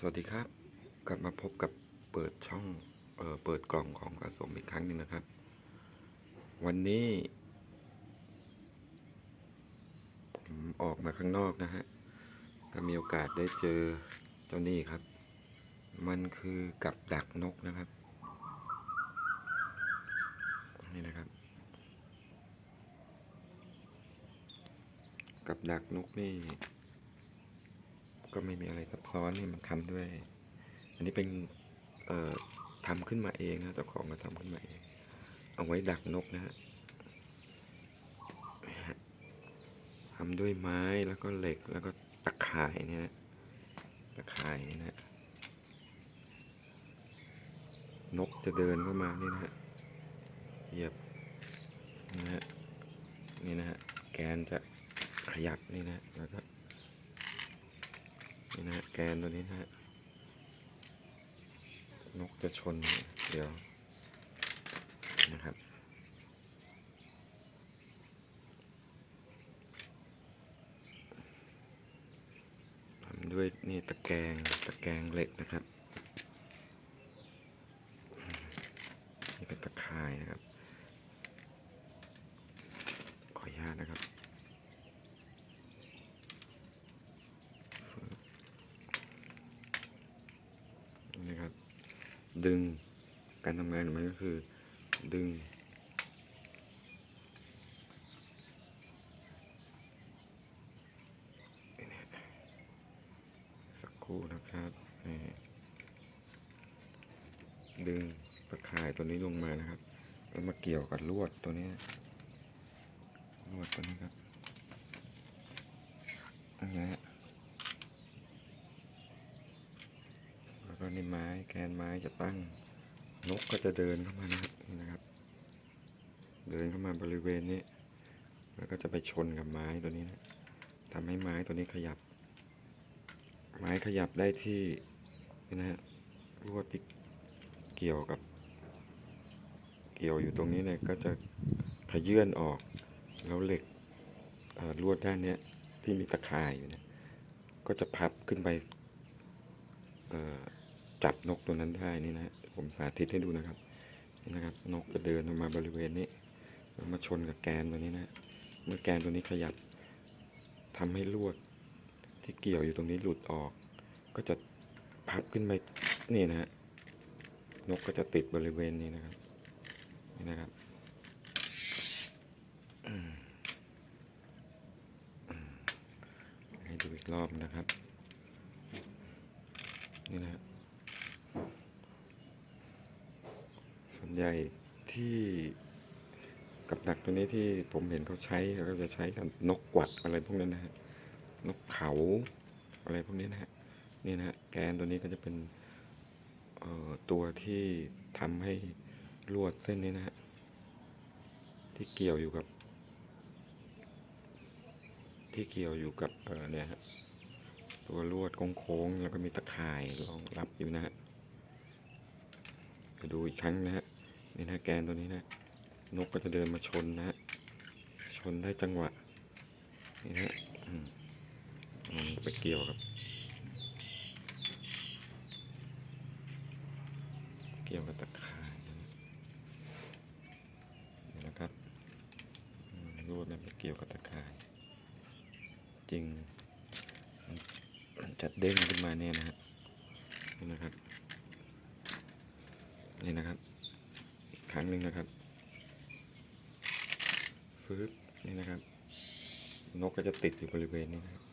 สวัสดีครับ กลับมาพบกับเปิดช่องเออเปิดกล่องของอาสมอีกครั้งหนึ่งนะครับ วันนี้ ผมออกมาข้างนอกนะฮะ ก็มีโอกาสได้เจอเจ้านี่ครับ มันคือกับดักนกนะครับ นี่นะครับ กับดักนกนี่ ก็ไม่มีอะไรซับ ซ้อนนี่มันทำด้วย อันนี้เป็นเอ่อทำขึ้นมาเองนะเจ้าของก็ทำขึ้นมาเอง เอาไว้ดักนกนะฮะทำด้วยไม้แล้วก็เหล็กแล้วก็ตะข่ายเนี่ยนะตะข่ายนี่ยนะนกจะเดินเข้ามานี่นะฮะเหยียบนะฮะนี่นะฮะแกนจะขยับนี่นะแล้วก็ นี่นะแกนตัวนี้นะฮะนกจะชนเดี๋ยวนะครับทำด้วยนี่ตะแกรงตะแกรงเหล็กนะครับนี่เป็นตะข่ายนะครับ ขออนุญาตนะครับ นะครับ ดึงการทำงานของมันก็คือ ดึง สักครู่นะครับดึงตะข่ายตัวนี้ลงมานะครับ แล้วมาเกี่ยวกับลวดตัวนี้ลวดตัวนี้ครับอย่างเงี้ย แล้วก็นี่ไม้แกนไม้จะตั้ง นกก็จะเดินเข้ามานะครับนี่นะครับ เดินเข้ามาบริเวณนี้ แล้วก็จะไปชนกับไม้ตัวนี้นะทำให้ไม้ตัวนี้ขยับ ไม้ขยับได้ที่นี่นะฮะลวดที่เกี่ยวกับ เกี่ยวอยู่ตรงนี้เนี่ยก็จะขยื่นออก แล้วเหล็กลวดด้านนี้ที่มีตะข่ายอยู่เนี่ยก็จะพับขึ้นไป เอ่อ จับนกตัวนั้นได้นี่นะฮะผมสาธิตให้ดูนะครับนี่นะครับ นกจะเดินออกมาบริเวณนี้แล้วมาชนกับแกนตัวนี้นะ เมื่อแกนตัวนี้ขยับทำให้ลวดที่เกี่ยวอยู่ตรงนี้หลุดออก ก็จะพับขึ้นไปนี่นะฮะนกก็จะติดบริเวณนี้นะครับนี่นะครับให้ดูอีกรอบนะครับ นี่นะฮะส่วน ใหญ่ที่กับดักตัวนี้ที่ผมเห็นเขาใช้เขาก็จะใช้กับนกกวักอะไรพวกนั้นนะฮะนกเขาอะไรพวกนี้นะฮะนี่นะฮะแกนตัวนี้ก็จะเป็นตัวที่ทำให้ลวดเส้นนี้นะฮะที่เกี่ยวอยู่กับ ที่เกี่ยวอยู่กับเออเนี่ยฮะตัวลวดโค้งๆแล้วก็มีตะข่ายรองรับอยู่นะฮะไปดูอีกครั้งนะฮะ นี่นะแกนตัวนี้นะ นกก็จะเดินมาชนนะ ชนได้จังหวะ นี่นะอืมมันไปเกี่ยวกับ เกี่ยวกับตะข่ายนะนี่นะครับอืมลวดมันไปเกี่ยวกับตะข่าย จริง มันจะเด้งขึ้นมาเนี่ยนะฮะนี่นะครับ นี่นะครับ รั้งหนึ่งนะครับฟืบนี่นะครับ นกก็จะติดอยู่บริเวณนี้นะครับ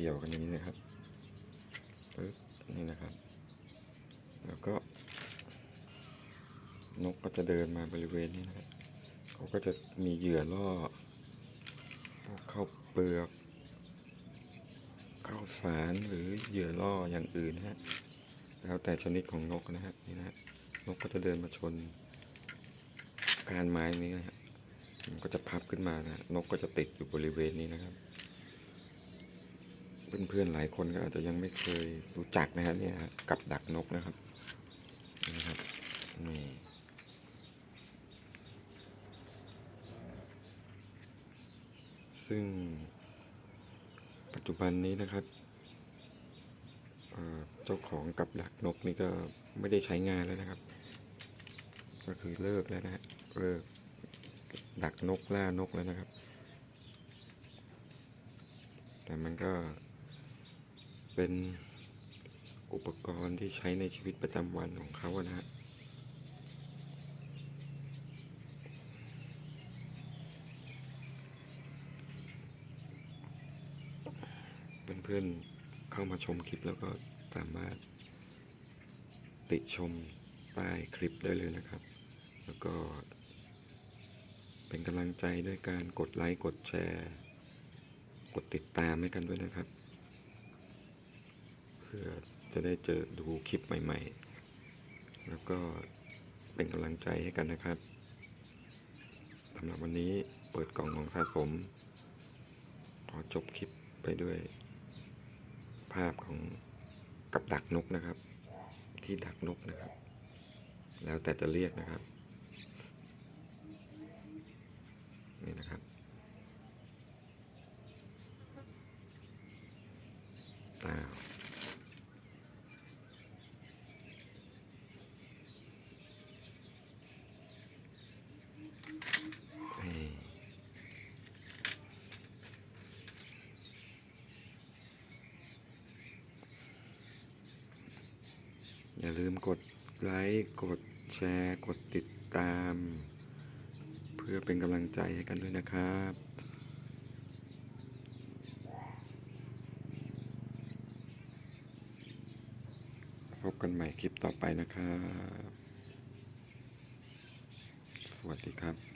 กี่ยวกันอย่างนี้นะครับปึ๊บนี่นะครับ แล้วก็ นกก็จะเดินมาบริเวณนี้นะครับเขาก็จะมีเหยื่อล่อพวกข้าวเปลือกข้าวสารหรือเหยื่อล่ออย่างอื่นฮะแล้วแต่ชนิดของนกนะฮะนี่นะฮะนกก็จะเดินมาชนการไม้นี้นะฮะมันก็จะพับขึ้นมานะฮะนกก็จะติดอยู่บริเวณนี้นะครับ เพื่อนๆหลายคนก็อาจจะยังไม่เคยรู้จักนะฮะเนี่ยกับดักนกนะครับนะครับนี่ซึ่งปัจจุบันนี้นะครับเเจ้าของกับดักนกนี่ก็ไม่ได้ใช้งานแล้วนะครับ ก็คือเลิกแล้วนะฮะเลิกดักนกล่านกแล้วนะครับ แต่มันก็ เป็นอุปกรณ์ที่ใช้ในชีวิตประจำวันของเขาอะนะฮะเพื่อนๆเข้ามาชมคลิปแล้วก็สามารถติชมใต้คลิปได้เลยนะครับ แล้วก็เป็นกำลังใจด้วยการกดไลค์ กดแชร์ กดติดตามให้กันด้วยนะครับ พื่อจะได้เจอดูคลิปใหม่ ๆ แล้วก็เป็นกำลังใจให้กันนะครับสำหรับวันนี้เปิดกล่องของสะสม ขอจบคลิปไปด้วย ภาพของกับดักนกนะครับ ที่ดักนกนะครับ แล้วแต่จะเรียกนะครับ นี่นะครับอ้า อย่าลืมกดไลค์ กดแชร์ กดติดตาม เพื่อเป็นกำลังใจให้กันด้วยนะครับพบกันใหม่คลิปต่อไปนะครับ สวัสดีครับ